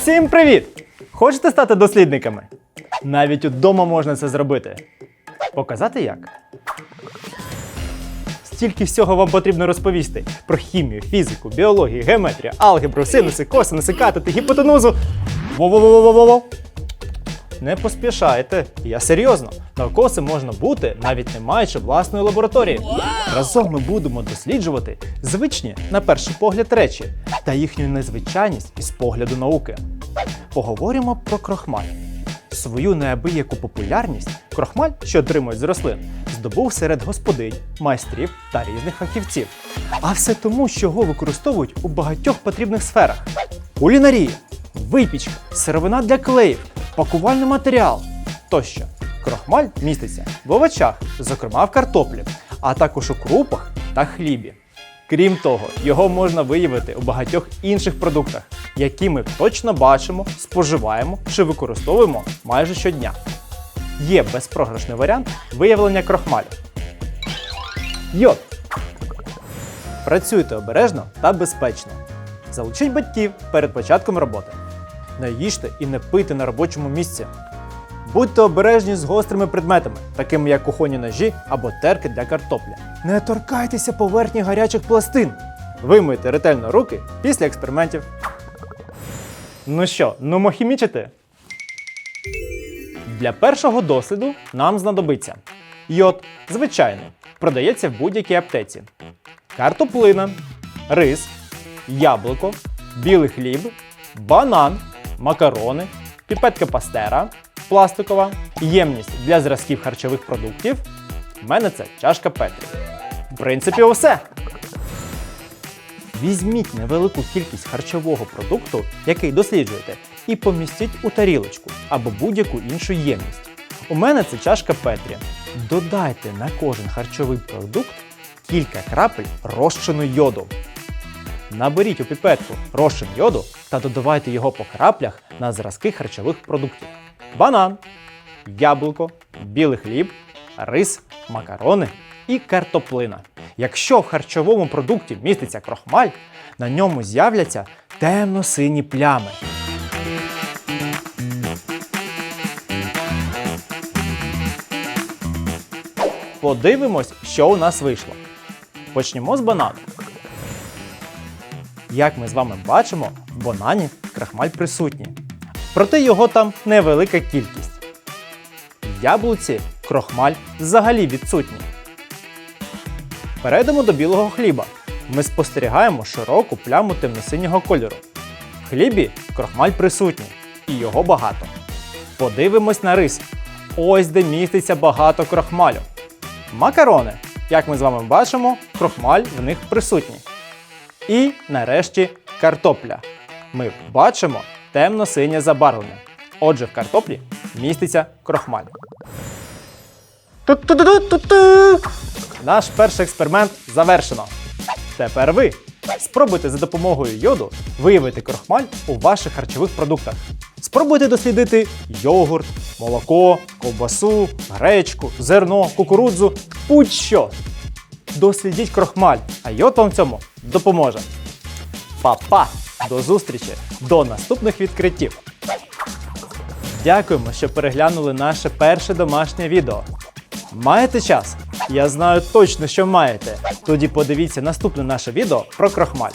Всім привіт! Хочете стати дослідниками? Навіть удома можна це зробити. Показати як? Стільки всього вам потрібно розповісти про хімію, фізику, біологію, геометрію, алгебру, синуси, косинуси, катети, гіпотенузу. Во-во-во-во-во-во! Не поспішайте, я серйозно. Науковцем можна бути, навіть не маючи власної лабораторії. Разом ми будемо досліджувати звичні, на перший погляд, речі та їхню незвичайність із погляду науки. Поговоримо про крохмаль. Свою неабияку популярність крохмаль, що отримують з рослин, здобув серед господинь, майстрів та різних фахівців. А все тому, що його використовують у багатьох потрібних сферах: кулінарія, випічка, сировина для клеїв, пакувальний матеріал тощо. Крохмаль міститься в овочах, зокрема в картоплі, а також у крупах та хлібі. Крім того, його можна виявити у багатьох інших продуктах, які ми точно бачимо, споживаємо чи використовуємо майже щодня. Є безпрограшний варіант виявлення крохмалю. Йод. Працюйте обережно та безпечно. Залучіть батьків перед початком роботи. Не їжте і не пийте на робочому місці. Будьте обережні з гострими предметами, такими як кухонні ножі або терки для картопля. Не торкайтеся поверхні гарячих пластин. Вимийте ретельно руки після експериментів. Ну що, хімічити? Для першого досліду нам знадобиться йод, звичайний, продається в будь-якій аптеці, картоплина, рис, яблуко, білий хліб, банан, макарони, піпетка пастера, пластикова, ємність для зразків харчових продуктів. У мене це чашка Петрі. В принципі, усе. Візьміть невелику кількість харчового продукту, який досліджуєте, і помістіть у тарілочку або будь-яку іншу ємність. У мене це чашка Петрі. Додайте на кожен харчовий продукт кілька крапель розчину йоду. Наберіть у піпетку розчин йоду та додавайте його по краплях на зразки харчових продуктів: банан, яблуко, білий хліб, рис, макарони і картоплина. Якщо в харчовому продукті міститься крохмаль, на ньому з'являться темно-сині плями. Подивимось, що у нас вийшло. Почнемо з банану. Як ми з вами бачимо, в банані крахмаль присутній. Проте його там невелика кількість. В яблуці крохмаль взагалі відсутній. Перейдемо до білого хліба. Ми спостерігаємо широку пляму темно-синього кольору. В хлібі крохмаль присутній, і його багато. Подивимось на рис. Ось де міститься багато крохмалю. Макарони. Як ми з вами бачимо, крохмаль в них присутній. І нарешті картопля. Ми бачимо темно-синє забарвлення. Отже, в картоплі міститься крохмаль. Наш перший експеримент завершено. Тепер ви спробуйте за допомогою йоду виявити крохмаль у ваших харчових продуктах. Спробуйте дослідити йогурт, молоко, ковбасу, гречку, зерно, кукурудзу, будь-що. Дослідіть крохмаль, а йод вам в цьому допоможе. Па-па! До зустрічі! До наступних відкриттів! Дякуємо, що переглянули наше перше домашнє відео. Маєте час? Я знаю точно, що маєте. Тоді подивіться наступне наше відео про крохмаль.